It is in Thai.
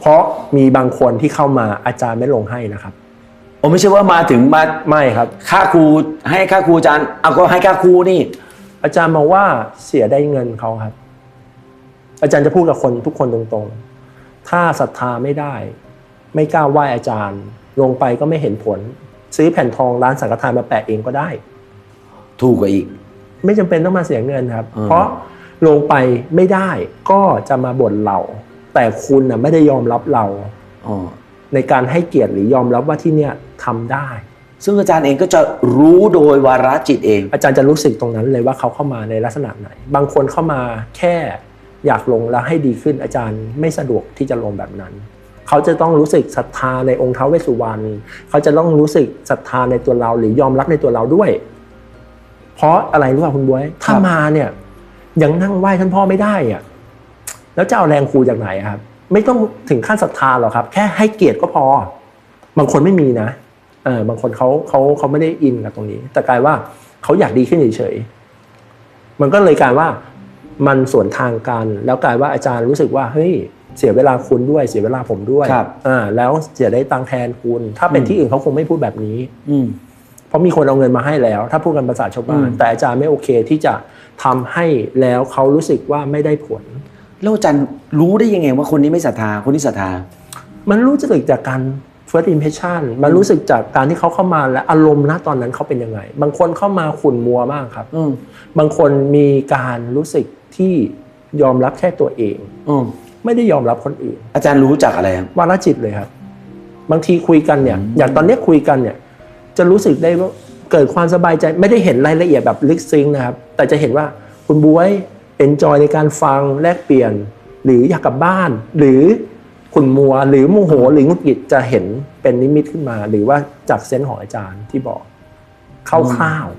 เพราะมีบางคนที่เข้ามาอาจารย์ไม่ลงให้นะครับโอ้ไม่ใช่ว่ามาถึงมาไม่ครับ ค่าครูให้ค่าครูอาจารย์เอาก็ให้ค่าครูนี่ อาจารย์มองว่าเสียได้เงินเขาครับ อาจารย์จะพูดกับคนทุกคนตรงๆ ถ้าศรัทธาไม่ได้ ไม่กล้าไหว้อาจารย์ ลงไปก็ไม่เห็นผล ซื้อแผ่นทองร้านสังฆทานมาแปะเองก็ได้ ถูกกว่าอีก ไม่จำเป็นต้องมาเสียเงินครับอืมเพราะลงไปไม่ได้ก็จะมาบ่นเรา แต่คุณน่ะไม่ได้ยอมรับเราอ๋อในการให้เกียรติหรือยอมรับว่าที่เนี่ยทำได้ ซึ่งอาจารย์เองก็จะรู้โดยวาระจิตเอง อาจารย์จะรู้สึกตรงนั้นเลยว่าเขาเข้ามาในลักษณะไหน บางคนเข้ามาแค่อยากลงแล้วให้ดีขึ้น อาจารย์ไม่สะดวกที่จะลงแบบนั้น เขาจะต้องรู้สึกศรัทธาในองค์ท้าวเวสสุวรรณเขาจะต้องรู้สึกศรัทธาในตัวเราหรือยอมรับในตัวเราด้วย เพราะอะไรรู้ป่ะคุณบวยถ้ามาเนี่ยยังนั่งไหว้ท่านพ่อไม่ได้อะ แล้วจะเอาแรงครูจากไหนอะครับ ไม่ต้องถึงขั้นศรัทธาหรอกครับ แค่ให้เกียรติก็พอ บางคนไม่มีนะเออบางคนเขาเขาเขาไม่ได้อินกับตรงนี้ แต่กลายว่าเขาอยากดีขึ้นเฉยๆมันก็เลยกลายว่ามันสวนทางกัน แล้วกลายว่าอาจารย์รู้สึกว่าเฮ้ยเสียเวลาคุณด้วยเสียเวลาผมด้วยครับอ่าแล้วเสียได้ตังค์แทนคุณ ถ้าเป็นอืมที่อื่นเขาคงไม่พูดแบบนี้ อืมเพราะมีคนเอาเงินมาให้แล้ว ถ้าพูดกันภาษาชาวบ้านอืมแต่อาจารย์ไม่โอเคที่จะทำให้แล้วเขารู้สึกว่าไม่ได้ผล แล้วอาจารย์รู้ได้ยังไงว่าคนนี้ไม่ศรัทธาคนนี้ศรัทธา มันรู้สึกจากการ first impression มันรู้สึกจากการที่เขาเข้ามาและอารมณ์ณตอนนั้นเขาเป็นยังไง บางคนเข้ามาขุ่นมัวมากครับอืมบางคนมีการรู้สึกที่ยอมรับแค่ตัวเองอืมไม่ได้ยอมรับคนอื่น อาจารย์รู้จากอะไรครับวาระจิตเลยครับ บางทีคุยกันเนี่ยอืมอย่างตอนเนี้ยคุยกันเนี่ย จะรู้สึกได้ว่าเกิดความสบายใจไม่ได้เห็นรายละเอียดแบบลึกซึ้งนะครับ แต่จะเห็นว่าคุณบวย เอนจอยในการฟังแลกเปลี่ยน หรืออยากกลับบ้าน หรือขุ่นมัวหรือโมโหหรืองุดหงิดจะเห็นเป็นนิมิตขึ้นมา หรือว่าจากเซนส์ของอาจารย์ที่บอกคร่าวๆ